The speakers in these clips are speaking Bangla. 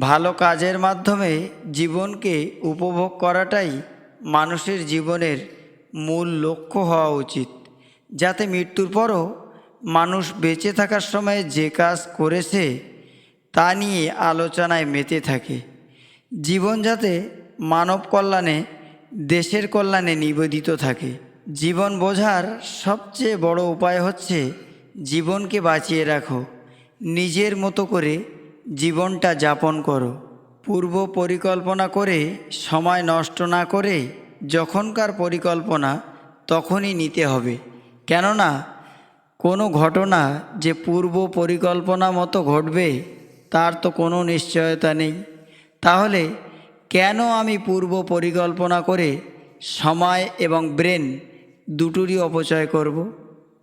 ভালো কাজের মাধ্যমে জীবনকে উপভোগ করাটাই মানুষের জীবনের মূল লক্ষ্য হওয়া উচিত। যাতে মৃত্যুর পরও মানুষ বেঁচে থাকার সময় যে কাজ করেছে, তা নিয়ে আলোচনায় মেতে থাকে। জীবন যাতে মানব কল্যাণে, দেশের কল্যাণে নিবেদিত থাকে। জীবন বোঝার সবচেয়ে বড় উপায় হচ্ছে, জীবনকে বাঁচিয়ে রাখো। নিজের মতো করে জীবনটা যাপন করো। পূর্ব পরিকল্পনা করে, সময় নষ্ট না করে, যখনকার পরিকল্পনা, তখনই নিতে হবে। কেননা, কোনো ঘটনা যে পূর্ব পরিকল্পনা মতো ঘটবে, তার তো কোনো নিশ্চয়তা নেই। তাহলে, কেন আমি পূর্ব পরিকল্পনা করে, সময় এবং ব্রেন দুটোরই অপচয় করব?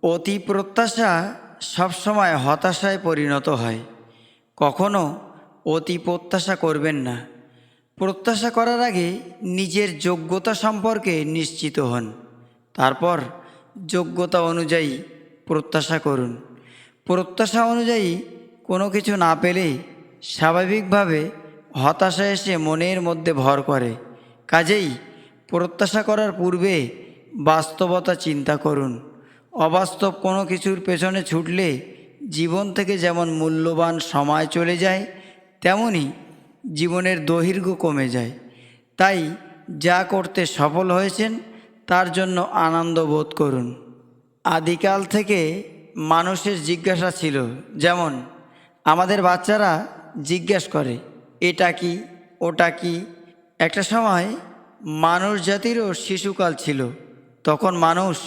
অতি প্রত্যাশা সবসময় হতাশায় পরিণত হয়। কখনো অতি প্রত্যাশা করবেন না। প্রত্যাশা করার আগে নিজের যোগ্যতা সম্পর্কে নিশ্চিত হন। তারপর যোগ্যতা অনুযায়ী প্রত্যাশা করুন। প্রত্যাশা অনুযায়ী কোনো কিছু না পেলে স্বাভাবিকভাবে হতাশা এসে মনের মধ্যে ভর করে। কাজেই প্রত্যাশা করার পূর্বে বাস্তবতা চিন্তা করুন। অবাস্তব কোনো কিছুর পেছনে ছুটলে জীবন থেকে যেমন মূল্যবান সময় চলে যায়, তেমনি জীবনের দৈর্ঘ্য কমে যায়। তাই যা করতে সফল হয়েছেন, তার জন্য আনন্দ বোধ করুন। আদিকাল থেকে মানুষের জিজ্ঞাসা ছিল, যেমন, আমাদের বাচ্চারা জিজ্ঞাসা করে, এটা কি, ওটা কি? একটা সময় মানুষ জাতিরও শিশুকাল ছিল, তখন মানুষ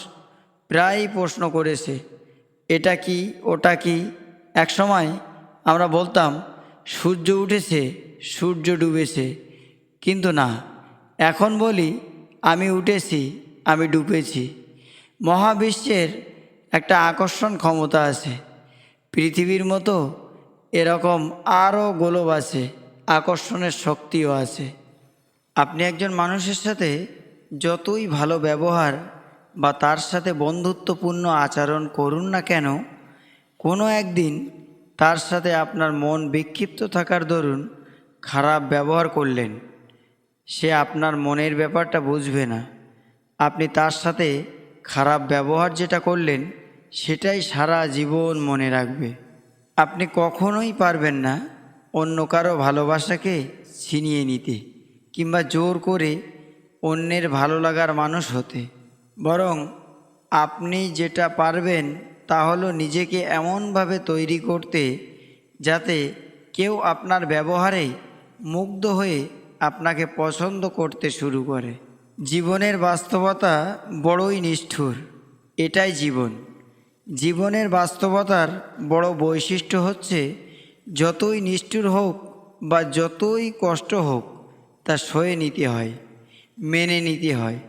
প্রায় প্রশ্ন করেছে এটা কি, ওটা কি? এক সময় আমরা বলতাম, সূর্য উঠেছে, সূর্য ডুবেছে। কিন্তু না, এখন বলি, আমি উঠেছি, আমি ডুবেছি। মহাবিশ্বের একটা আকর্ষণ ক্ষমতা আছে। পৃথিবীর মতো এরকম আরও গোলব আছে, আকর্ষণের শক্তিও আছে। আপনি একজন মানুষের সাথে যতই ভালো ব্যবহার বা তার সাথে বন্ধুত্বপূর্ণ আচরণ করুন না কেন, কোনো একদিন তার সাথে আপনার মন বিক্ষিপ্ত থাকার দরুন খারাপ ব্যবহার করলেন। সে আপনার মনের ব্যাপারটা বুঝবে না। আপনি তার সাথে খারাপ ব্যবহার যেটা করলেন, সেটাই সারা জীবন মনে রাখবে। আপনি কখনোই পারবেন না অন্য কারও ভালোবাসাকে ছিনিয়ে নিতে কিংবা জোর করে অন্যের ভালো লাগার মানুষ হতে। বরং আপনি যেটা পারবেন তা হলো নিজেকে এমনভাবে তৈরি করতে যাতে কেউ আপনার ব্যবহারে মুগ্ধ হয়ে আপনাকে পছন্দ করতে শুরু করে। জীবনের বাস্তবতা বড়ই নিষ্ঠুর, এটাই জীবন। জীবনের বাস্তবতার বড় বৈশিষ্ট্য হচ্ছে যতই নিষ্ঠুর হোক বা যতই কষ্ট হোক তা সয়ে নিতে হয়, মেনে নিতে হয়।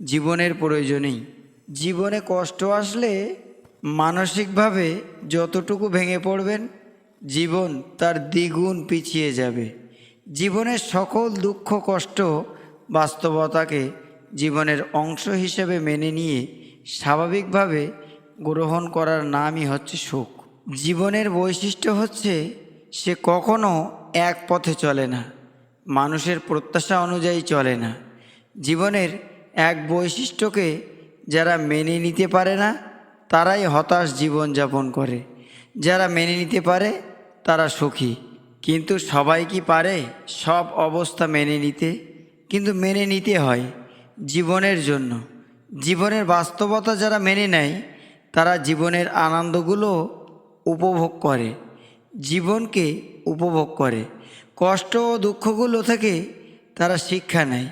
জীবনের প্রয়োজনেই। জীবনে কষ্ট আসলে মানসিকভাবে যতটুকু ভেঙে পড়বেন, জীবন তার দ্বিগুণ পিছিয়ে যাবে। জীবনের সকল দুঃখ, কষ্ট বাস্তবতাকে জীবনের অংশ হিসেবে মেনে নিয়ে স্বাভাবিকভাবে গ্রহণ করার নামই হচ্ছে সুখ জীবনের বৈশিষ্ট্য হচ্ছে সে কখনো এক পথে চলে না, মানুষের প্রত্যাশা অনুযায়ী চলে না। জীবনের এক বৈশিষ্ট্যকে যারা মেনে নিতে পারে না, তারাই হতাশ জীবনযাপন করে। যারা মেনে নিতে পারে, তারা সুখী। কিন্তু সবাই কি পারে সব অবস্থা মেনে নিতে? কিন্তু মেনে নিতে হয় জীবনের জন্য। জীবনের বাস্তবতা যারা মেনে নেয়, তারা জীবনের আনন্দগুলো উপভোগ করে, জীবনকে উপভোগ করে। কষ্ট ও দুঃখগুলো থেকে তারা শিক্ষা নেয়।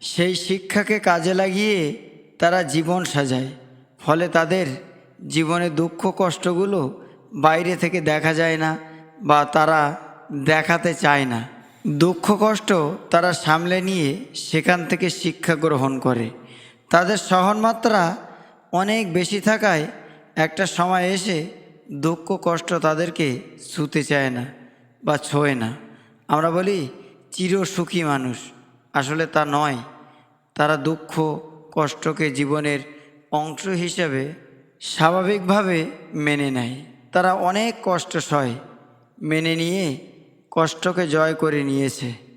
সেই শিক্ষাকে কাজে লাগিয়ে তারা জীবন সাজায়। ফলে তাদের জীবনে দুঃখ কষ্টগুলো বাইরে থেকে দেখা যায় না বা তারা দেখাতে চায় না। দুঃখ কষ্ট তারা সামলে নিয়ে সেখান থেকে শিক্ষা গ্রহণ করে। তাদের সহনমাত্রা অনেক বেশি থাকায় একটা সময় এসে দুঃখ কষ্ট তাদেরকে ছুতে চায় না বা ছোঁয় না। আমরা বলি চিরসুখী মানুষ। আসলে তা নয়। তারা দুঃখ, কষ্টকে জীবনের অংশ হিসাবে স্বাভাবিকভাবে মেনে নেয়। তারা অনেক কষ্ট সয়, মেনে নিয়ে কষ্টকে জয় করে নিয়েছে।